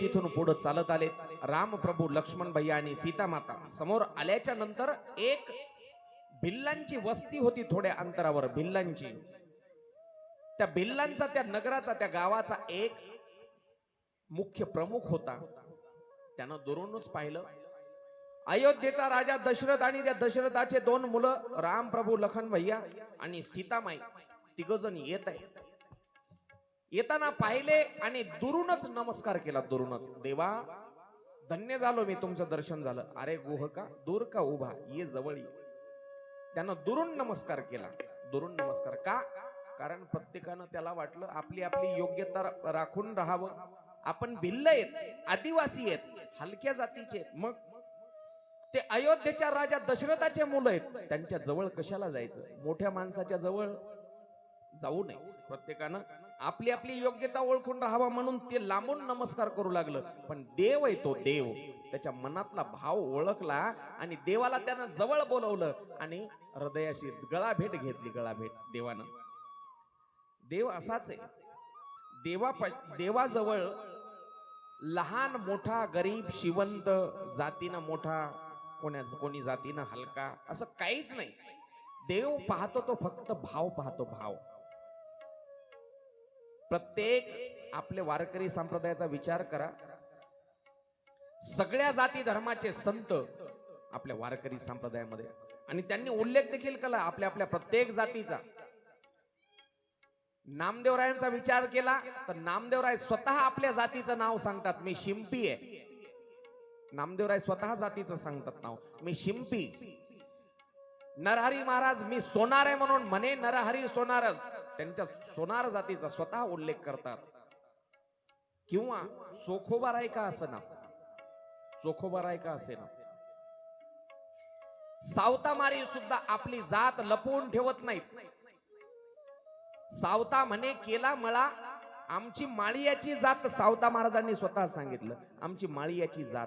तिथून पुढे चालत आले राम प्रभू लक्ष्मण भैया आणि सीतामाता समोर आल्याच्यानंतर एक भिल्लांची वस्ती होती थोड्या अंतरावर भिल्लांची. त्या भिल्लांचा त्या नगराचा त्या गावाचा एक मुख्य प्रमुख होता. त्यानं दुरूनच पाहिलं. अयोध्येचा राजा दशरथ आणि त्या दशरथाचे दोन मुलं राम प्रभू लखन भैया आणि सीतामाई तिघजण येत आहेत. येताना पाहिले आणि दुरूनच नमस्कार केला दुरूनच. देवा धन्य झालो मी तुमचं दर्शन झालं. अरे गुह का दूर का उभा ये जवळ. ये त्यानं दुरून नमस्कार केला. दुरून नमस्कार का? कारण प्रत्येकानं त्याला वाटलं आपली आपली योग्यता राखून राहावं. आपण भिल्ल आहेत आदिवासी आहेत हलक्या जातीचे आहेत. मग ते अयोध्येच्या राजा दशरथाचे मुलं आहेत. त्यांच्या जवळ कशाला जायचं? मोठ्या माणसाच्या जवळ जाऊ नये. प्रत्येकानं आपली आपली योग्यता ओळखून राहावा म्हणून ते लांबून नमस्कार करू लागलं. पण देव आहे तो देव. त्याच्या मनातला भाव ओळखला आणि देवाला त्यानं जवळ बोलवलं आणि हृदयाशी गळा भेट घेतली गळा भेट देवानं. देव असाच आहे. देवा देवाजवळ लहान मोठा गरीब शिवंत जातीनं मोठा कोण्या कोणी जातीनं हलका असं काहीच नाही. देव पाहतो तो फक्त भाव पाहतो भाव. प्रत्येक आपले वारकरी संप्रदायाचा विचार करा. सगळ्या जाती धर्माचे संत आपल्या वारकरी संप्रदायामध्ये. आणि त्यांनी उल्लेख देखील केला आपल्या आपल्या प्रत्येक जातीचा. नामदेवरायांचा विचार केला तर नामदेवराय स्वतः आपल्या जातीचं नाव सांगतात. मी शिंपी आहे. नामदेवराय स्वतः जातीचं सांगतात नाव. मी शिंपी. नरहरी महाराज मी सोनार आहे म्हणून म्हणे नरहरी सोनार त्यांच्या सोनार जातीचा स्वतः उल्लेख करतात. किंवा चोखोबाराय का असं ना चोखोबाराय का असे ना सावतामारी सुद्धा आपली जात लपवून ठेवत नाहीत. सावता म्हणे केला मळा. आमची माळियाची जात सावता महाराजांनी स्वतः सांगितलं. आमची माळियाची जात.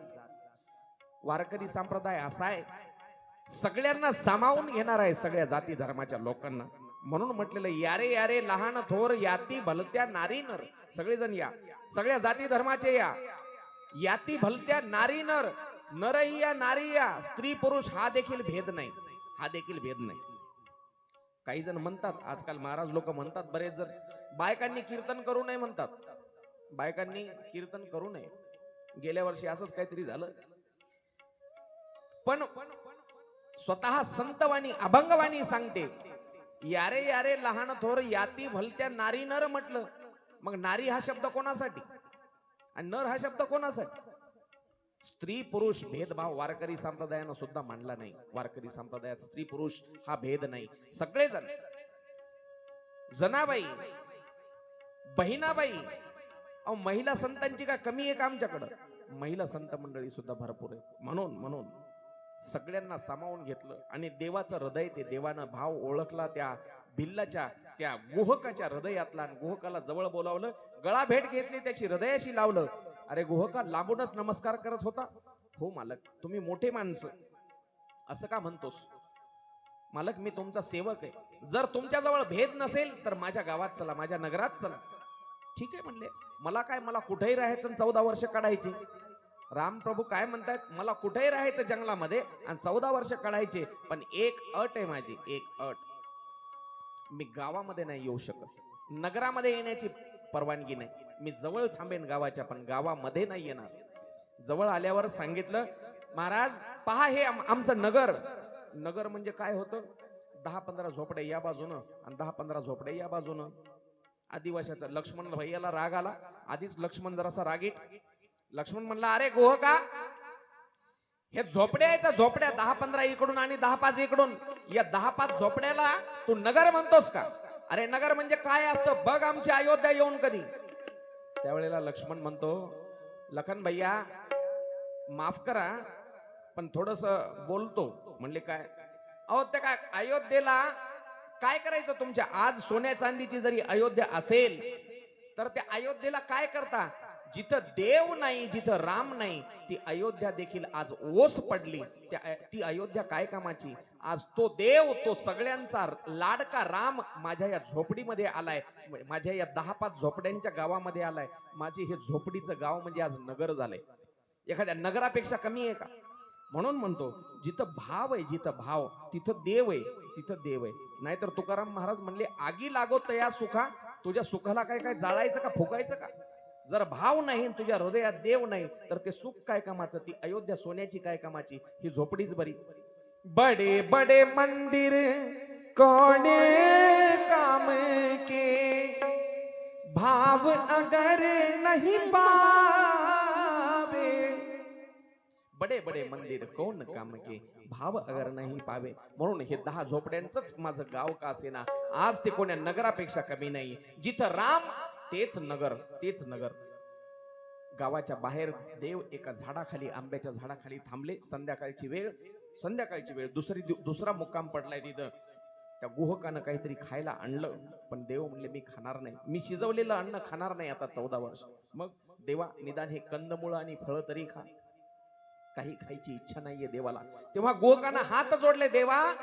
वारकरी संप्रदाय असा आहे. सगळ्यांना सामावून घेणार आहे सगळ्या जाती धर्माच्या लोकांना. म्हणून म्हटलेलं यारे यारे लहान थोर याती भलत्या नारी नर सगळेजण या. सगळ्या जाती धर्माचे या. याती भलत्या नारी नर नरही या नारी या स्त्री पुरुष हा देखील भेद नाही. हा देखील भेद नाही. काही जण म्हणतात आजकाल महाराज लोक म्हणतात बरेच जण बायकांनी कीर्तन करू नये म्हणतात. बायकांनी कीर्तन करू नये. गेल्या वर्षी असंच काहीतरी झालं. पण स्वतः संतवाणी अभंगवाणी सांगते. यारे यारे लहान थोर याती भलत्या नारी नर म्हटलं. मग नारी हा शब्द कोणासाठी? आणि नर हा शब्द कोणासाठी? स्त्री पुरुष भेदभाव वारकरी संप्रदायानं सुद्धा मांडला नाही. वारकरी संप्रदायात स्त्री पुरुष हा भेद नाही. सगळेजण. जनाबाई बहिणाबाई अहो महिला संतांची काय कमी आहे का आमच्याकडं? महिला संत मंडळी सुद्धा भरपूर आहे. म्हणून म्हणून. सगळ्यांना सामावून घेतलं. आणि देवाचं हृदय ते देवानं भाव ओळखला त्या भिल्लाच्या त्या गुहकाच्या हृदयातला आणि गुहकाला जवळ बोलावलं. गळा भेट घेतली त्याची हृदयाशी लावलं. अरे गुहका लांबूनच नमस्कार करत होता. हो मालक तुम्ही मोठे माणसं. असं का म्हणतोस? मालक मी तुमचा सेवक आहे. जर तुमच्याजवळ भेद नसेल तर माझ्या गावात चला माझ्या नगरात चला. ठीक आहे म्हणले. मला काय मला कुठेही राहायचं चौदा वर्ष काढायची. रामप्रभू काय म्हणतायत? मला कुठेही राहायचं जंगलामध्ये आणि चौदा वर्ष काढायचे पण एक अट आहे माझी एक अट. मी गावामध्ये नाही येऊ शकत. नगरामध्ये येण्याची परवानगी नाही. मी जवळ थांबेन गावाच्या पण गावामध्ये नाही येणार. जवळ आल्यावर सांगितलं महाराज पहा हे आमचं नगर. नगर म्हणजे काय होतं? दहा पंधरा झोपडे या बाजूनं आणि दहा पंधरा झोपडे या बाजूनं. आदिवाशाचा लक्ष्मण भैयाला राग आला. आधीच लक्ष्मण जरासा रागीट. लक्ष्मण म्हणला अरे गोह का? हे झोपड्या आहेत झोपड्या दहा पंधरा इकडून आणि दहा पाच इकडून. या दहा पाच झोपड्याला तू नगर म्हणतोस का? अरे नगर म्हणजे काय असतं? बघ आमची अयोध्या येऊन कधी. त्यावेळेला लक्ष्मण म्हणतो लखन भैया माफ करा पण थोडस बोलतो. म्हणले काय? अहो ते काय अयोध्येला काय करायचं तुमच्या? आज सोन्या चांदीची जरी अयोध्या असेल तर त्या अयोध्येला काय करता? जिथं देव नाही जिथं राम नाही ती अयोध्या देखील आज ओस पडली. त्या ती अयोध्या काय कामाची? आज तो देव तो सगळ्यांचा लाडका राम माझ्या या झोपडीमध्ये आलाय. माझ्या या दहा पाच झोपड्यांच्या गावामध्ये आलाय. माझी हे झोपडीचं गाव म्हणजे आज नगर झालंय. एखाद्या नगरापेक्षा कमी आहे का? म्हणून म्हणतो जिथं भाव आहे जिथं भाव तिथं देव आहे तिथं देव आहे. नाहीतर तुकाराम महाराज म्हणले आगी लागो तया सुखा. तुझ्या सुखाला काय काय जाळायचं का फुकायचं का? जर भाव नाही तुझ्या हृदयात देव नाही तर ते सुख काय कामाचं? ती अयोध्या सोन्याची काय कामाची? ही झोपडीच बरी. बडे बडे मंदिर कोणे काम के? भाव अगर नहीं पावे। बडे बडे मंदिर कोण काम के? भाव अगर नाही पावे। म्हणून हे दहा झोपड्यांचंच माझं गाव का असेना? आज ते कोण्या नगरापेक्षा कमी नाही. जिथं राम तेच नगर तेच नगर. गावाच्या बाहेर देव एका झाडाखाली आंब्याच्या झाडाखाली थांबले. संध्याकाळची वेळ संध्याकाळची वेळ. दुसरी दुसरा मुक्काम पडलाय तिथं. त्या गुहकानं काहीतरी खायला आणलं पण देव म्हणले मी खाणार नाही. मी शिजवलेलं अन्न खाणार नाही आता चौदा वर्ष. मग देवा निदान हे कंदमुळं आणि फळं तरी खा. काही खायची इच्छा नाहीये देवाला. तेव्हा गोकानं हात जोडले देवा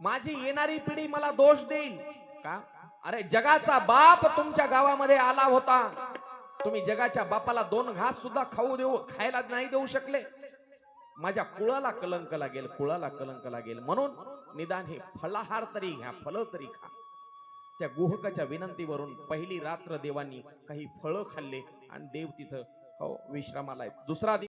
माझी येणारी पिढी मला दोष देईल. का? अरे जगाचा बाप तुमच्या गावामध्ये आला होता. तुम्ही जगाच्या बापाला दोन घास सुद्धा खाऊ देऊ खायला नाही देऊ शकले. माझ्या कुळाला कलंक लागेल कुळाला कलंक लागेल. म्हणून निदान हे फलाहार तरी घ्या फळ तरी खा. त्या गुहकाच्या विनंतीवरून पहिली रात्र देवांनी काही फळं खाल्ले आणि देव तिथं हो विश्रामाला दुसरा